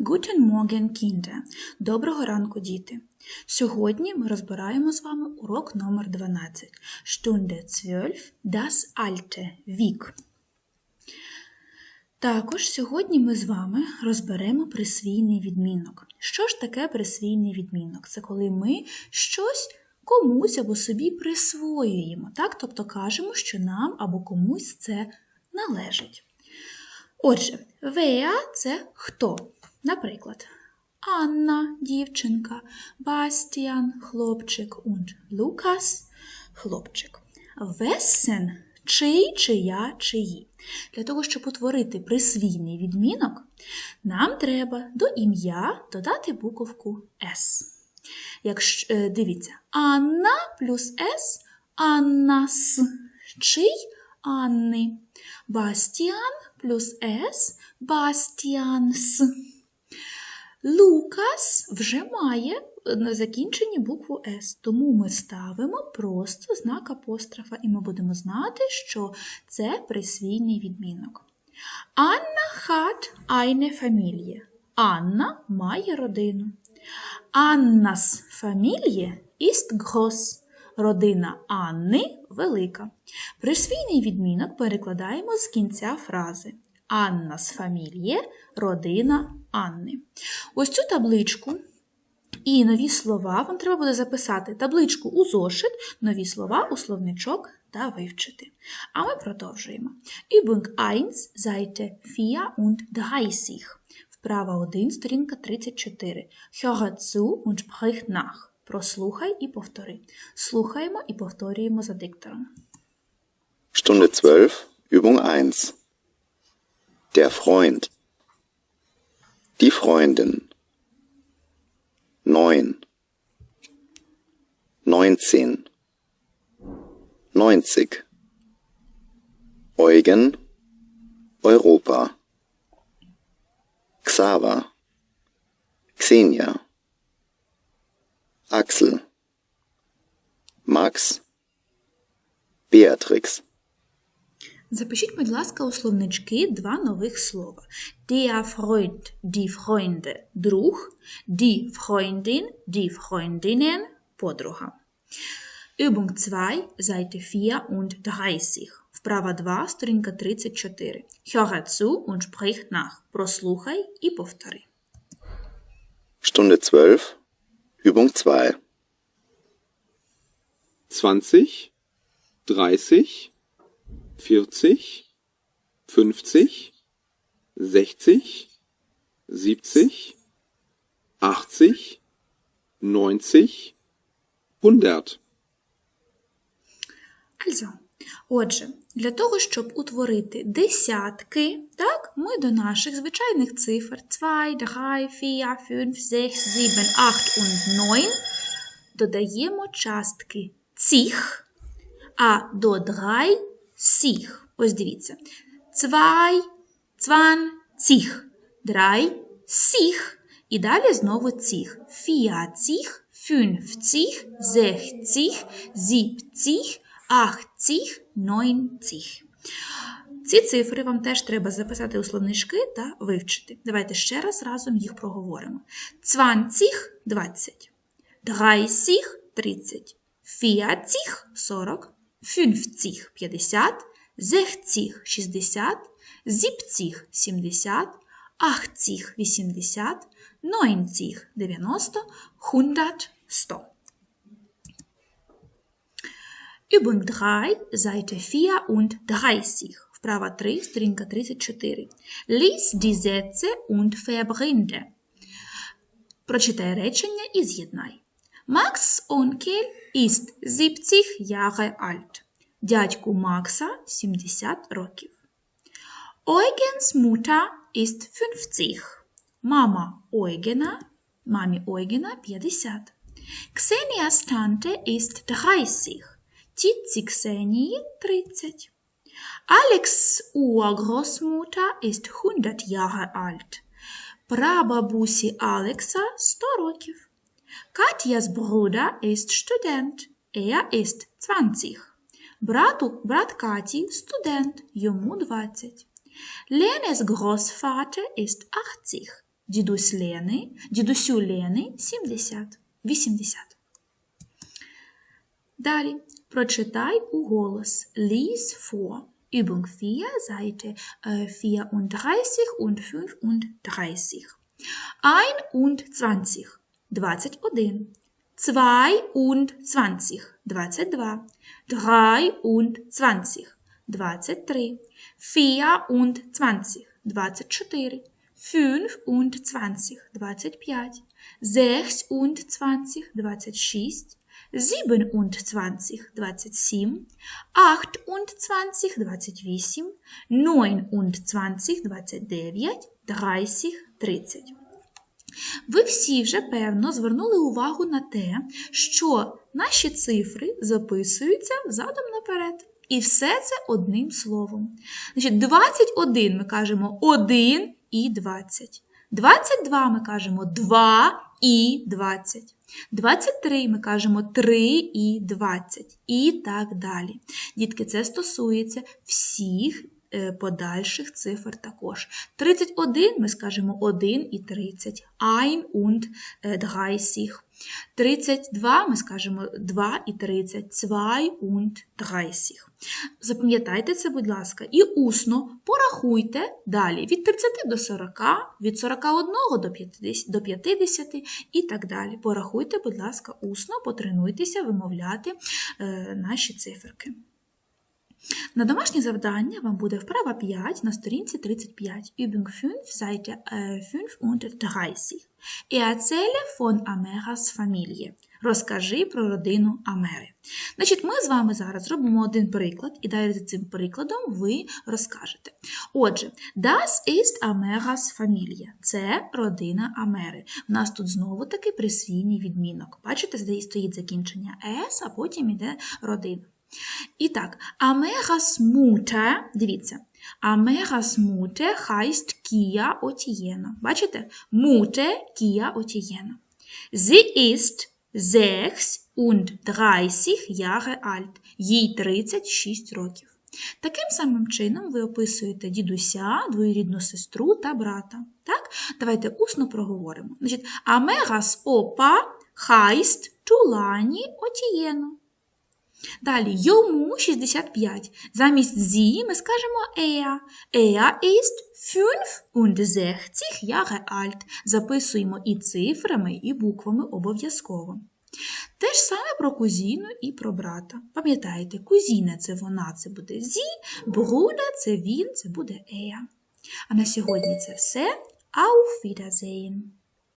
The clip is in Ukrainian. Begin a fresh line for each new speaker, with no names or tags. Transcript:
Guten Morgen, Kinder! Доброго ранку, діти! Сьогодні ми розбираємо з вами урок номер 12. Stunde 12, das alte, вік. Також сьогодні ми з вами розберемо присвійний відмінок. Що ж таке присвійний відмінок? Це коли ми щось комусь або собі присвоюємо, так? тобто кажемо, що нам або комусь це належить. Отже, Веа це хто? Наприклад, Анна дівчинка, Бастіан хлопчик und Лукас хлопчик. Весен чий, чия, чиї. Для того, щоб утворити присвійний відмінок, нам треба до ім'я додати буковку С. Якщо, е, Дивіться, Анна плюс С Аннас. Чий Анни. Бастіан плюс С Бастіанс. Лукас вже має на закінченні букву С, тому ми ставимо просто знак апострофа, і ми будемо знати, що це присвійний відмінок. Анна hat eine Familie. Анна має родину. Аннас Familie ist groß. Родина Анни велика. Присвійний відмінок перекладаємо з кінця фрази. Аннас Familie – родина Анни. Ось цю табличку і нові слова вам треба буде записати табличку у зошит, нові слова у словничок та вивчити. А ми продовжуємо. Übung 1, Seite 34. Вправа 1, сторінка 34. Höre zu und sprich nach. Прослухай і повтори. Слухаємо і повторюємо за диктором.
Stunde 12, Übung 1. Der Freund. Die Freundin. 9. 19. 90. Eugen. Europa. Xaver. Xenia. Axel. Max. Beatrix.
Запишіть, будь ласка, у словнички два нових слова. Der Freund, die Freunde – друг, die Freundin, die Freundinnen – подруга. Übung 2, Seite 34. Вправа 2, сторінка 34. Höre zu und sprich nach. Прослухай і повтори.
Stunde 12, Übung 2.
20, 30, 40, 50, 60, 70, 80, 90, 100.
Also, отже, для того, щоб утворити десятки, так, ми до наших звичайних цифр 2, 3, 4, 5, 6, 7, 8 und 9 додаємо частки цих, а до 3 сіх. Ось дивіться. 2, 20, 3, сіх. І далі знову цих. 40, 50, 60, 70, 80, 90. Ці цифри вам теж треба записати у словнички та вивчити. Давайте ще раз разом їх проговоримо. 20 – 20, 30 – 30, 40 – 40, 50 – 50, 60 – 60, 70 – 70, 80 – 80, 90 – 90, 100 – 100. Übung 3, Seite 34. Вправа 3, сторінка 34. Lies die Sätze und verbinde. Прочитай речення і з'єднай. Max Onkel ist 70 Jahre alt. Дядьку Макса 70 років. Eugens Mutter ist 50. Мама Ойгена, мамі Ойгена 50. Xenias Tante ist 30. Тітці Ксенії 30. Alex Urgroßmutter ist 100 Jahre alt. Прабабусі Алекса 100 років. Katjas Bruder ist Student. Er ist 20. Брату, брат Каті студент, йому 20. Lenes Großvater ist 80. Дідусь Лени, дідусю Лени 70. 80. Далі. Прочитай у голос. Lies vor. Übung 4, Seite äh, 34 und 35. 21. 21. 22. 22. 23. 23. 24. 24. 25. 25. 26. 26. 27, 27, 28, 28, 29, 29, 30, 30. Ви всі вже, певно, звернули увагу на те, що наші цифри записуються задом наперед. І все це одним словом. Значить, 21 ми кажемо 1 і 20. 22 ми кажемо 2 і 20. 23 ми кажемо 3 і 20. І так далі. Дітки, це стосується всіх подальших цифр також. 31 ми скажемо 1 і 30. Ein und е, 30. 32 ми скажемо 2 і 30. Zwei und 30. Запам'ятайте це, будь ласка, і усно порахуйте далі від 30 до 40, від 41 до 50, до 50 і так далі. Порахуйте, будь ласка, усно, потренуйтеся вимовляти е, наші циферки. На домашнє завдання вам буде вправа 5 на сторінці 35. Übung 5, Seite äh, 35. Erzähle von Ameras. Розкажи про родину Амери. Значить, ми з вами зараз зробимо один приклад, і далі за цим прикладом ви розкажете. Отже, das ist Ameras Familie. Це родина Амери. У нас тут знову таки присвійний відмінок. Бачите, стоїть закінчення S, а потім іде родина. І так, Ameras Mutter, дивіться, Ameras Mutter heißt Kia Otieno. Бачите? Mutter Kia Otieno. Sie ist 6 und 30 Jahre alt. Їй 36 років. Таким самим чином ви описуєте дідуся, двоюрідну сестру та брата. Так? Давайте усно проговоримо. Значить, Ameras Opa heißt Tulani. Далі йому 65. Замість зі ми скажемо er. Er ist 65 Jahre alt. Записуємо і цифрами, і буквами обов'язково. Те ж саме про кузіну і про брата. Пам'ятаєте, кузіна це вона, це буде зі, бруда це він, це буде er. А на сьогодні це все. Auf Wiedersehen!